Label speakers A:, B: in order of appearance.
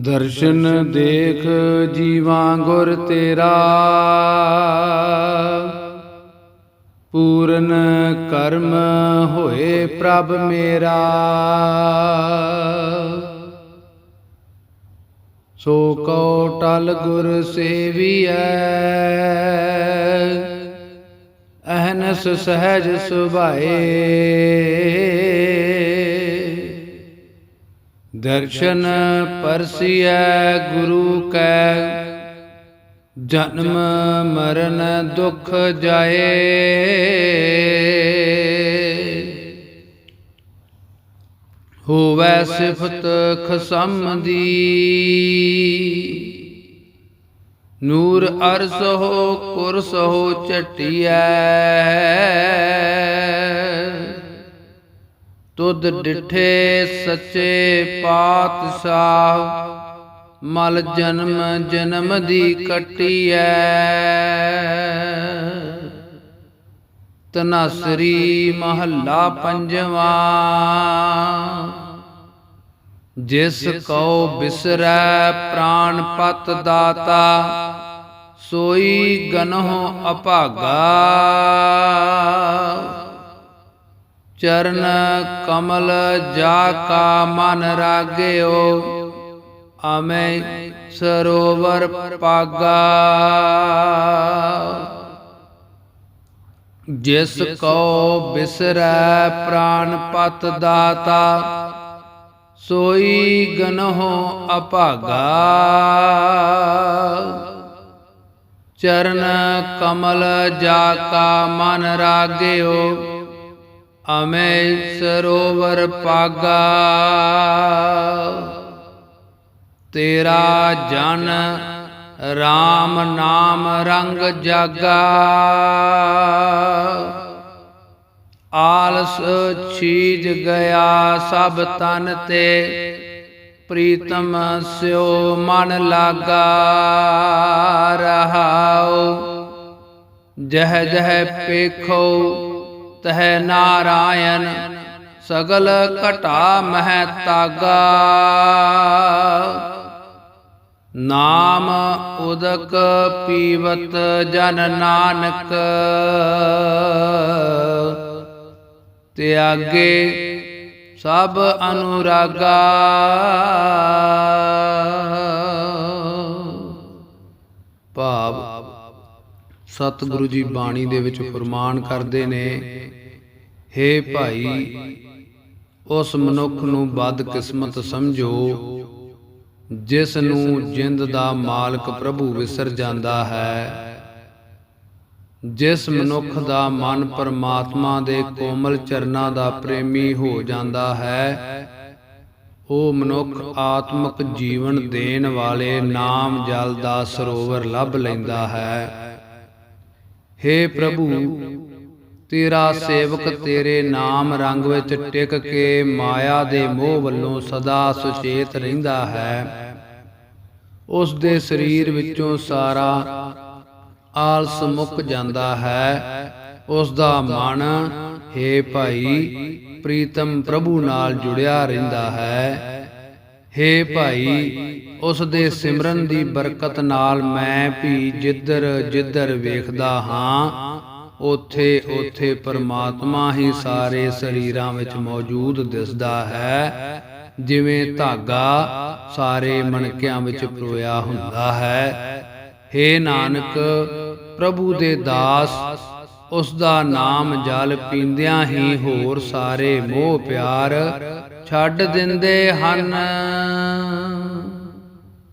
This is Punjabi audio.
A: ਦਰਸ਼ਨ ਦੇਖ ਜੀਵਾਂ ਗੁਰ ਤੇਰਾ। ਪੂਰਨ ਕਰਮ ਹੋਏ ਪ੍ਰਭ ਮੇਰਾ। ਸੋ ਕਉ ਟਲ ਗੁਰ ਸੇਵੀਐ। ਅਹਨਸ ਸਹਿਜ ਸੁਭਾਏ। ਦਰਸ਼ਨ ਪਰਸੀਐ ਗੁਰੂ ਕੈ। ਜਨਮ ਮਰਨ ਦੁਖ ਜਾਏ। ਹੋਵੈ ਸਿਫਤ ਖਸਮ ਦੀ। ਨੂਰ ਅਰਸ ਹੋ, ਕੁਰਸ ਹੋ ਚਟਿਐ ਤੁਧ ਡਿਠੇ ਸੱਚੇ ਪਾਤਸ਼ਾਹ, ਮਲ ਜਨਮ ਜਨਮ ਦੀ ਕਟਿਐ। ਤਨਾਸਰੀ ਮਹੱਲਾ ਪੰਜਵਾਂ, ਜਿਸ ਕਉ ਬਿਸਰੈ ਪ੍ਰਾਨ ਪਤ ਦਾਤਾ, ਸੋਈ ਗਨਹੁ ਅਭਾਗਾ। ਚਰਨ ਕਮਲ ਜਾ ਕਾ ਮਨ ਰਾਗਿਓ, ਅਮੈ ਸਰੋਵਰ ਪਾਗਾ। ਜਿਸ ਕੋ ਬਿਸਰੈ ਪ੍ਰਾਨ ਪਤ ਦਾਤਾ, ਸੋਈ ਗਨਹੁ ਅਭਾਗਾ। ਚਰਨ ਕਮਲ ਜਾ ਕਾ ਮਨ ਰਾਗਿਓ ਅਮੈ ਸਰੋਵਰ ਪਾਗਾ। ਤੇਰਾ ਜਨ RAM ਨਾਮ ਰੰਗ ਜਾਗਾ। ਆਲਸ ਛੀਜ ਗਿਆ ਸਭ ਤਨ ਤੇ, ਪ੍ਰੀਤਮ ਸਿਓ ਮਨ ਲਾਗਾ। ਰਹਾਉ ਜਹ ਜਹ ਪੇਖੋ ਤਹਿ ਨਾਰਾਇਣ, ਸਗਲ ਘਟਾ ਮਹਿ ਤਾਗਾ। ਨਾਮ ਉਦਕ ਪੀਵਤ ਜਨ ਨਾਨਕ, ਤਿਆਗੇ ਸਭ ਅਨੁਰਾਗਾ। ਭਾਵ ਸਤਿਗੁਰੂ ਜੀ ਬਾਣੀ ਦੇ ਵਿੱਚ ਫਰਮਾਨ ਕਰਦੇ ਨੇ ਹੇ ਭਾਈ ਉਸ ਮਨੁੱਖ ਨੂੰ ਬਦ ਕਿਸਮਤ ਸਮਝੋ ਜਿਸ ਨੂੰ ਜਿੰਦ ਦਾ ਮਾਲਕ ਪ੍ਰਭੂ ਵਿਸਰ ਜਾਂਦਾ ਹੈ। ਜਿਸ ਮਨੁੱਖ ਦਾ ਮਨ ਪਰਮਾਤਮਾ ਦੇ ਕੋਮਲ ਚਰਨਾਂ ਦਾ ਪ੍ਰੇਮੀ ਹੋ ਜਾਂਦਾ ਹੈ। ਉਹ ਮਨੁੱਖ ਆਤਮਿਕ ਜੀਵਨ ਦੇਣ ਵਾਲੇ ਨਾਮ ਜਲ ਦਾ ਸਰੋਵਰ ਲੱਭ ਲੈਂਦਾ ਹੈ। हे ਪ੍ਰਭੂ, ਤੇਰਾ ਸੇਵਕ ਤੇਰੇ ਨਾਮ ਰੰਗ ਵਿੱਚ ਟਿਕ ਕੇ ਮਾਇਆ ਦੇ ਮੋਹ ਵੱਲੋਂ ਸਦਾ ਸੁਚੇਤ ਰਹਿੰਦਾ ਹੈ। ਉਸ ਦੇ ਸਰੀਰ ਵਿੱਚੋਂ ਸਾਰਾ ਆਲਸ ਮੁੱਕ ਜਾਂਦਾ ਹੈ। ਉਸ ਦਾ ਮਨ, ਹੈ ਭਾਈ, ਪ੍ਰੀਤਮ ਪ੍ਰਭੂ ਨਾਲ ਜੁੜਿਆ ਰਹਿੰਦਾ ਹੈ। ਹੈ ਭਾਈ ਉਸ ਦੇ ਸਿਮਰਨ ਦੀ ਬਰਕਤ ਨਾਲ ਮੈਂ ਵੀ ਜਿੱਧਰ ਜਿੱਧਰ ਵੇਖਦਾ ਹਾਂ, ਉਥੇ ਉਥੇ ਪਰਮਾਤਮਾ ਹੀ ਸਾਰੇ ਸਰੀਰਾਂ ਵਿੱਚ ਮੌਜੂਦ ਦਿਸਦਾ ਹੈ, ਜਿਵੇਂ ਧਾਗਾ ਸਾਰੇ ਮਣਕਿਆਂ ਵਿੱਚ ਪਰੋਇਆ ਹੁੰਦਾ ਹੈ। हे ਨਾਨਕ, ਪ੍ਰਭੂ ਦੇ ਦਾਸ ਉਸ ਦਾ ਨਾਮ ਜਲ ਪੀਂਦਿਆਂ ਹੀ ਹੋਰ ਸਾਰੇ ਮੋਹ ਪਿਆਰ ਛੱਡ ਦਿੰਦੇ ਹਨ।